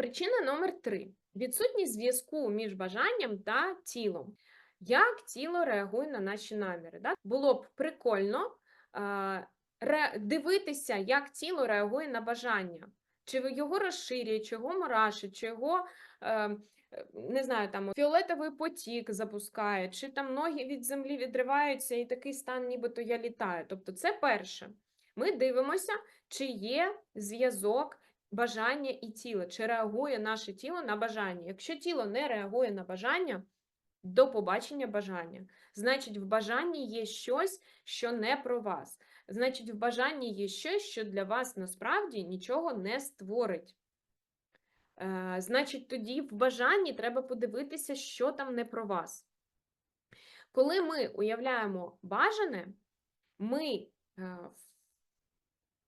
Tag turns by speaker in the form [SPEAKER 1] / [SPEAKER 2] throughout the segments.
[SPEAKER 1] Причина номер три відсутність зв'язку між бажанням та тілом. Як тіло реагує на наші наміри? Да? Було б прикольно е, дивитися, як тіло реагує на бажання. Чи його розширює, чи його мурашить, чи його е, не знаю, там фіолетовий потік запускає, чи там ноги від землі відриваються, і такий стан, нібито я літаю. Тобто, це перше. Ми дивимося, чи є зв'язок бажання і тіла, чи реагує наше тіло на бажання. Якщо тіло не реагує на бажання, до побачення бажання. Значить, в бажанні є щось, що не про вас. Значить, в бажанні є щось, що для вас насправді нічого не створить. Е, значить, тоді в бажанні треба подивитися, що там не про вас. Коли ми уявляємо бажане, ми е,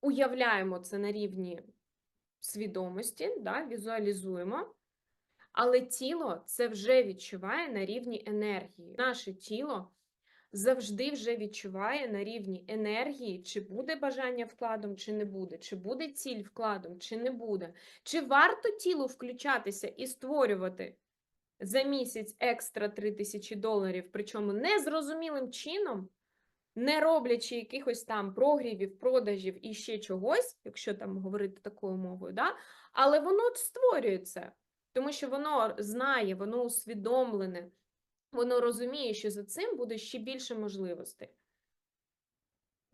[SPEAKER 1] уявляємо це на рівні свідомості, да, візуалізуємо, але тіло це вже відчуває на рівні енергії. Наше тіло завжди вже відчуває на рівні енергії, чи буде бажання вкладом, чи не буде, чи буде ціль вкладом, чи не буде. Чи варто тілу включатися і створювати за місяць екстра 3 тисячі доларів, причому незрозумілим чином, не роблячи якихось там прогрівів, продажів і ще чогось, якщо там говорити такою мовою, да? але воно створює це, тому що воно знає, воно усвідомлене, воно розуміє, що за цим буде ще більше можливостей.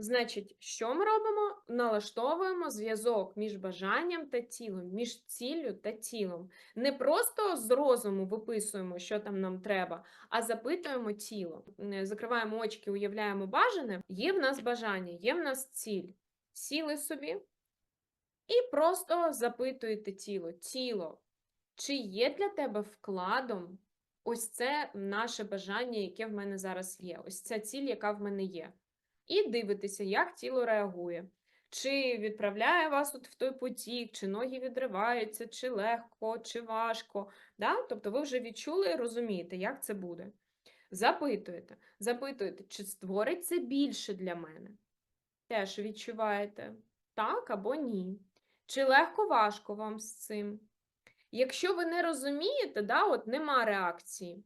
[SPEAKER 1] Значить, що ми робимо? Налаштовуємо зв'язок між бажанням та тілом, між ціллю та тілом. Не просто з розуму виписуємо, що там нам треба, а запитуємо тіло. Закриваємо очки, уявляємо бажане. Є в нас бажання, є в нас ціль. Сіли собі і просто запитуєте тіло. Тіло, чи є для тебе вкладом ось це наше бажання, яке в мене зараз є, ось ця ціль, яка в мене є. І дивитеся, як тіло реагує. Чи відправляє вас от в той потік, чи ноги відриваються, чи легко, чи важко. Да? Тобто ви вже відчули і розумієте, як це буде. Запитуєте, запитуєте, чи створить це більше для мене. Теж відчуваєте так або ні. Чи легко важко вам з цим? Якщо ви не розумієте, да, от нема реакції,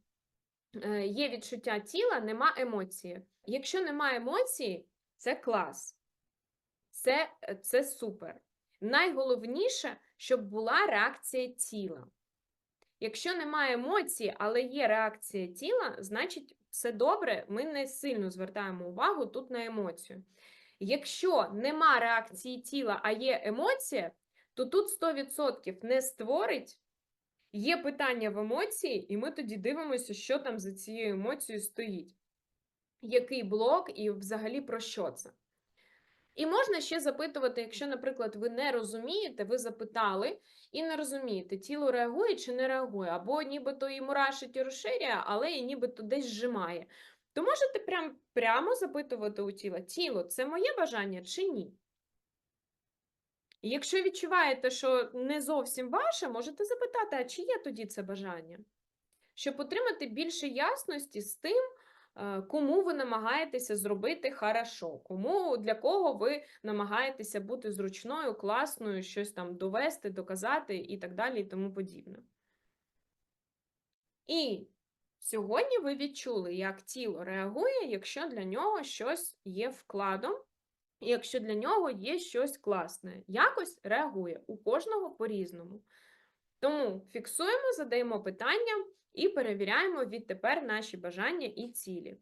[SPEAKER 1] є відчуття тіла, нема емоції. Якщо нема емоції, це клас. Це, е, це супер. Найголовніше, щоб була реакція тіла. Якщо немає емоції, але є реакція тіла, значить все добре, ми не сильно звертаємо увагу тут на емоцію. Якщо нема реакції тіла, а є емоція, то тут 100% не створить. Є питання в емоції, і ми тоді дивимося, що там за цією емоцією стоїть. Який блок і взагалі про що це. І можна ще запитувати, якщо, наприклад, ви не розумієте, ви запитали і не розумієте, тіло реагує чи не реагує, або нібито і мурашить і розширює, але і нібито десь зжимає. То можете прям, прямо запитувати у тіла, тіло, це моє бажання чи ні? І Якщо відчуваєте, що не зовсім ваше, можете запитати, а чи є тоді це бажання? Щоб отримати більше ясності з тим, е, кому ви намагаєтеся зробити хорошо, кому для кого ви намагаєтеся бути зручною, класною, щось там довести, доказати і так далі, і тому подібне. І сьогодні ви відчули, як тіло реагує, якщо для нього щось є вкладом, якщо для нього є щось класне. Якось реагує у кожного по-різному. Тому фіксуємо, задаємо питання і перевіряємо відтепер наші бажання і цілі.